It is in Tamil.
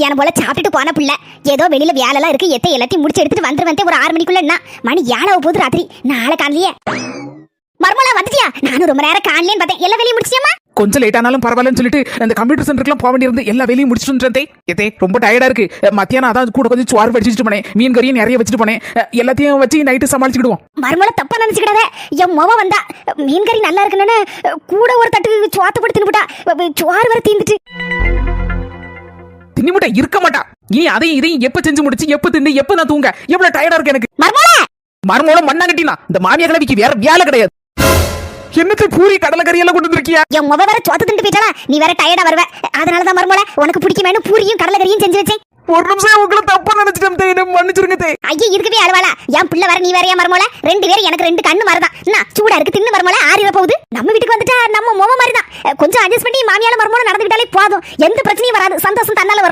மத்தியானம் போல சாப்பிட்டுட்டு போன புள்ள. ஏதோ வெளியில வேலைலாம் இருக்கு எத்தை எல்லாத்தையும் முடிச்சு எடுத்துட்டு வந்துருவேன் ஒரு ஆறு மணிக்குள்ள என்ன? மணி ஏழாவ போகுது ராத்திரி. நாளை காலையே மர்மலா வந்துட்டியா? நானும் ரொம்ப நேரம் காணலேன்னு பார்த்தேன். எல்லா வேலையும் முடிச்சியாமா கொஞ்சம் லேட் ஆனாலும் பரவாயில்லன்னு சொல்லிட்டு அந்த கம்ப்யூட்டர் சென்டருக்குலாம் போக வேண்டியிருந்து எல்லா வேலையும் முடிச்சுட்டு வந்துட்டே எதே ரொம்ப டயர்டா இருக்கு. மத்தியானம் அதான் கூட கொஞ்சம் சுவார் வச்சுட்டு போனேன். மீன் கறியும் நிறைய வச்சுட்டு போனேன். எல்லாத்தையும் வச்சு நைட்டு சமாளிச்சுக்கிடுவோம். மர்மலை தப்பா நினைச்சுக்கிடாத. என் மொவ வந்தா. மீன் கறி நல்லா இருக்குன்னு கூட ஒரு தட்டு சோத்த போட்டு தின்னுபிட்டா. சோறு வர தீந்துட்டு முட்டை இருக்க மாட்டா. நீ அதையும் இதையும் எப்ப செஞ்சு முடிச்சு எப்ப தின்னு எப்ப நான் தூங்க? எவ்வளவு டயர்டா இருக்கு எனக்கு. மருமோளம் மண்ணா கட்டினா இந்த மாமியா கிளவிக்கு வேற வேலை கிடையாது. என்னத்தை பூரி கடலை கறி எல்லாம் கொண்டு வந்திருக்கியா? என் முக வேற சோத்த தின்ட்டு போயிட்டாளா? நீ வேற டயர்டா வருவ. அதனால தான் மர்மலை உனக்கு பிடிக்குமேனு பூரியும் கடலை கறியும் செஞ்சு வச்சேன். ஒரு நிமிஷம் உங்களை தப்பா நினைச்சிட்டேன் தே, என்னை மன்னிச்சிருங்க தே. ஐயா இருக்கவே அழுவாளா? என் பிள்ளை வர நீ வேறையா மர்மோல? ரெண்டு பேரும் எனக்கு ரெண்டு கண்ணு மரதான் என்ன சூடா இருக்கு தின்னு மர்மோல ஆறிட போகுது. நம்ம வீட்டுக்கு வந்துட்டா நம்ம முக மாதிரி தான் கொஞ்சம் அட்ஜஸ்ட் பண்ணி மாமியால மர்மோல நடந்துக்கிட்டாலே போதும். எந்த பிரச்சனையும் வராது. சந்தோஷம் தன்னால வரும்.